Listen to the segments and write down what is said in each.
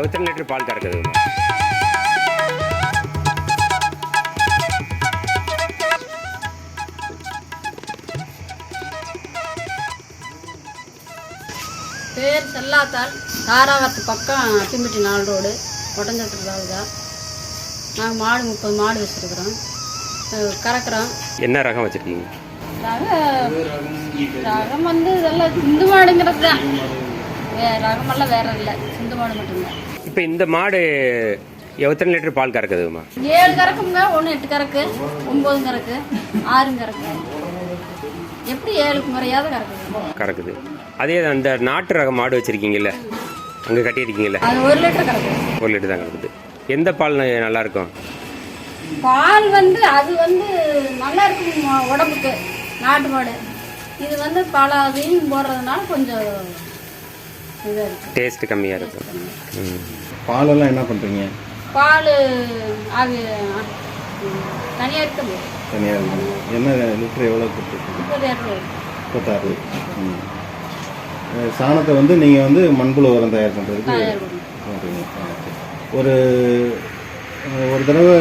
எத்தனை லிட்டர் பால் கறக்குதுமா பேர் செல்லாத்தாள் தாராவத்து பக்கம் அத்திம்பட்டி நாலு ரோடு ஒட்டஞ்சத்திர தாலுகா. நாங்கள் மாடு முப்பது மாடு வச்சுருக்குறோம். கறக்குறோம். என்ன ரகம் வச்சுருக்கீங்க? ரகம் ரகம் வந்து இதெல்லாம் சிந்து மாடுங்கிறது தான் வே ரகமெல்லாம் வேற இல்லை. சிந்து மாடு மட்டும்தான் இப்போ இந்த மாடு எத்தனை லிட்டர் பால் கறக்குதுமா ஏழு கறக்குங்க ஒன்று எட்டு கறக்கு ஒம்பது கறக்கு ஆறு கறக்கு. எப்படி ஏழுக்கு முறையாவது கறக்குது? கறக்குது. அதே அந்த நாட்டு ரக மாடு வச்சுருக்கீங்கல்ல அங்கே கட்டியிருக்கீங்கல்ல அது ஒரு லிட்டர் கறக்கு ஒரு லிட்டர் தான் கறக்குது. எந்த பால் நல்லா இருக்கும்? பால் வந்து அது வந்து நல்லா இருக்கும் உடம்புக்கு நாட்டு மாடு. இது வந்து பல வீண் போடுறதுனால கொஞ்சம் டேஸ்ட் கம்மியாக இருக்கும் ம். பாலெல்லாம் என்ன பண்ணுறீங்க பால் அது தனியாக இருக்குது தனியாக என்ன லிட்டர் எவ்வளோ கொடுத்துருக்கீங்க? முப்பத்தாறு. ம். சாணத்தை வந்து நீங்கள் வந்து மண்புழு உரம் தயார் பண்ணுறதுக்கு. ஒரு ஒரு தடவை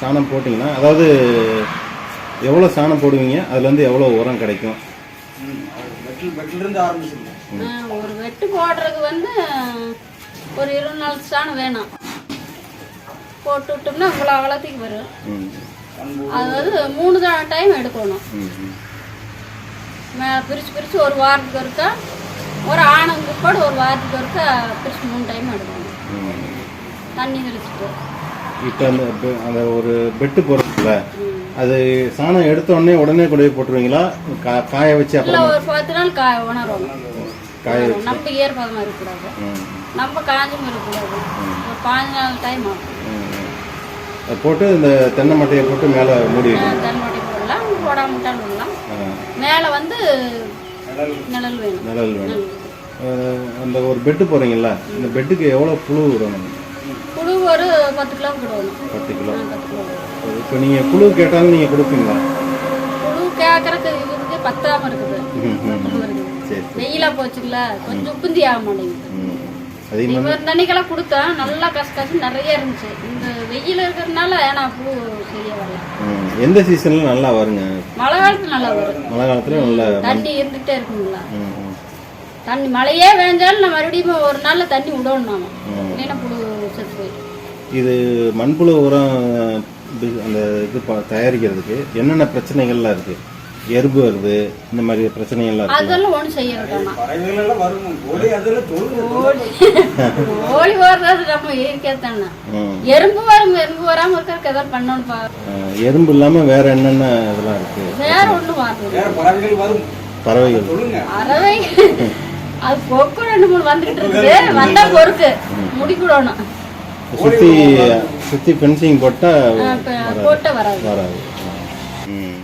சாணம் போட்டிங்கன்னா அதாவது எவ்வளோ சாணம் போடுவீங்க? அதுலேருந்து எவ்வளோ உரம் கிடைக்கும்? ஒரு வெட்டு போடுறதுக்கு வந்து ஒரு இருபது நாள் சாணம் வேணும். போட்டு விட்டோம்னா இவ்வளோ அவ்வளோத்துக்கு வரும். ம் அது வந்து மூணு டைம் எடுக்கணும். ம் பிரித்து பிரித்து ஒரு வாரத்துக்கு ஒருக்கா ஒரு ஆணம் பிற்பாடு ஒரு வாரத்துக்கு ஒருக்கா பிரித்து மூணு டைம் எடுக்கணும். தண்ணி தெளிச்சுட்டு. இப்போ அந்த அந்த ஒரு பெட்டு போடுறதுல அது சாணம் எடுத்த உடனே உடனே கொண்டு போய் போட்டுருவீங்களா? காய வச்சு அப்புறம்? ஒரு பத்து நாள் காய உணரணும். நம்ம ஈரப்பதமாக இருக்கக்கூடாது. நம்ம காஞ்சும் இருக்கக்கூடாது. ஒரு பாஞ்சு நாள் டைம் ஆகும். போட்டு இந்த தென்னை மட்டையை போட்டு மேலே மூடி வைக்கணும். தன்மட்டி போடலாம். போடாம விட்டாலும் விடலாம் மேலே வந்து நிழல். வேணும். நிழல் வேணும். அந்த ஒரு பெட்டு போடுறீங்கல்ல இந்த பெட்டுக்கு எவ்வளோ புழு விடணும்? புழு ஒரு பத்து கிலோ விடணும் பத்து கிலோ. இப்போ நீங்கள் புழு கேட்டாலும் நீங்கள் கொடுப்பீங்களா? புழு கேட்கறதுக்கு இதுக்கு பத்தாம இருக்குது. ம், ம், புழு ம். இருக்குது சரி. வெயிலா போச்சுங்கள கொஞ்சம் உப்புந்தி ஆக மாட்டேங்குது இவர் தண்ணிக்கெல்லாம் கொடுத்தேன் நல்லா கச கசு நிறைய இருந்துச்சு. இந்த வெயில் இருக்கிறதுனால நான் பூ சரியா வரல. எந்த சீசனில் நல்லா வருங்க? மழை காலத்துல நல்லா வரும். மழை காலத்தில் நல்ல தண்ணி இருந்துகிட்டே இருக்குங்களா. தண்ணி மழையே வேஞ்சாலும் நான் மறுபடியும் ஒரு நாள்ல தண்ணி விடணும் நாம ம். இல்லைன்னா புழு செத்து போயிடும். இது மண்புழு உரம் அந்த இது தயாரிக்கிறதுக்கு என்னென்ன பிரச்சனைகள்லாம் இருக்கு? எறும்பு வருது இந்த மாதிரி பிரச்சனைகள்லாம் இருக்கு அதெல்லாம் ஒன்றும் செய்ய வேண்டாம் பறவைகளெல்லாம் வரும் தொழுது ஓடி ஓடி ஓடுறது நம்ம இயற்கை தானே. எறும்பு வரும் எறும்பு வராம இருக்கிறதுக்கு ஏதாவது பண்ணணும் எறும்பு இல்லாம வேற என்னென்ன இதெல்லாம் இருக்கு? வேற ஒண்ணும் வரணும் வேற பறவைகள் வரும். பறவைகள். அறவை அது பொக்கு ரெண்டு மூணு வந்துகிட்டு இருக்குது. வந்தா பொறுக்கு. முடிக்கூடணும். சுத்தி சுத்தி ஃபென்சிங் போட்டா போட்ட வராது. வராது. ம்.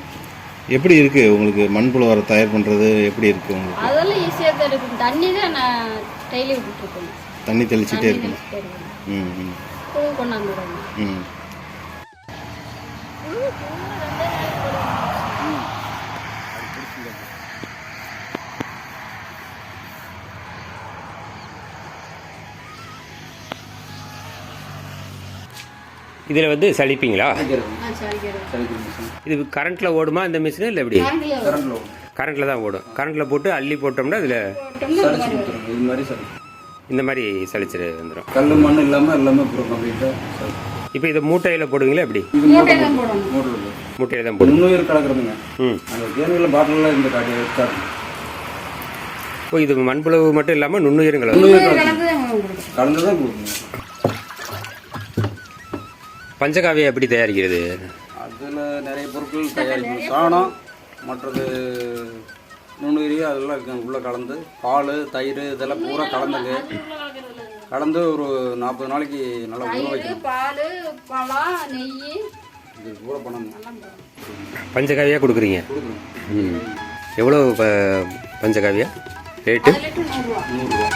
எப்படி இருக்கு உங்களுக்கு மண்புழு உரம் தயார் பண்றது? எப்படி இருக்கு உங்களுக்கு? அதெல்லாம் ஈஸியா தான் இருக்கும் தண்ணி தான் நான் டெய்லி விட்டுட்டு இருக்கேன். தண்ணி தெளிச்சுட்டே இருக்கணும். ம் ம். கொண்டாந்து ம். இதில் வந்து சலிப்பீங்களா. இது கரண்ட்டில் ஓடுமா இந்த மிஷினு இல்லை எப்படி. கரண்ட்டில் தான் ஓடும். கரண்ட்டில் போட்டு அள்ளி போட்டோம்னா அதில் போட்டோம்னா இந்த மாதிரி வரும். இது மாதிரி சரி இந்த மாதிரி சலிச்சிரு வந்துடும் கல் மண் இல்லாமல் எல்லாமே இப்போ இதை மூட்டையில் போடுவீங்களா எப்படி? மூட்டையில் தான் போடுங்க முந்நூறு கலக்குறதுங்க. ம். அந்த தேனியில் பாட்டிலெலாம் இந்த காட்டி ஓ இது மண்புழு மட்டும் இல்லாமல் நுண்ணுயிரும் கலந்து கலந்து தான் கொடுக்கணும். கலந்து தான் கொடுக்கணும் பஞ்சகாவியை எப்படி தயாரிக்கிறது? அதில் நிறைய பொருட்கள் தயாரிக்கணும் சாணம் மற்றது நுண்ணுயிரி அதெல்லாம் உள்ளே கலந்து பால் தயிர் இதெல்லாம் பூரா கலந்துங்க கலந்து ஒரு நாற்பது நாளைக்கு நல்லா ஊற வைக்கணும். பால் பழம் நெய். இது பூரா பண்ணணும். பஞ்சகாவியாக கொடுக்குறீங்க? எவ்வளோ ப பஞ்சகாவியா? ரேட்டு? நூறுரூவா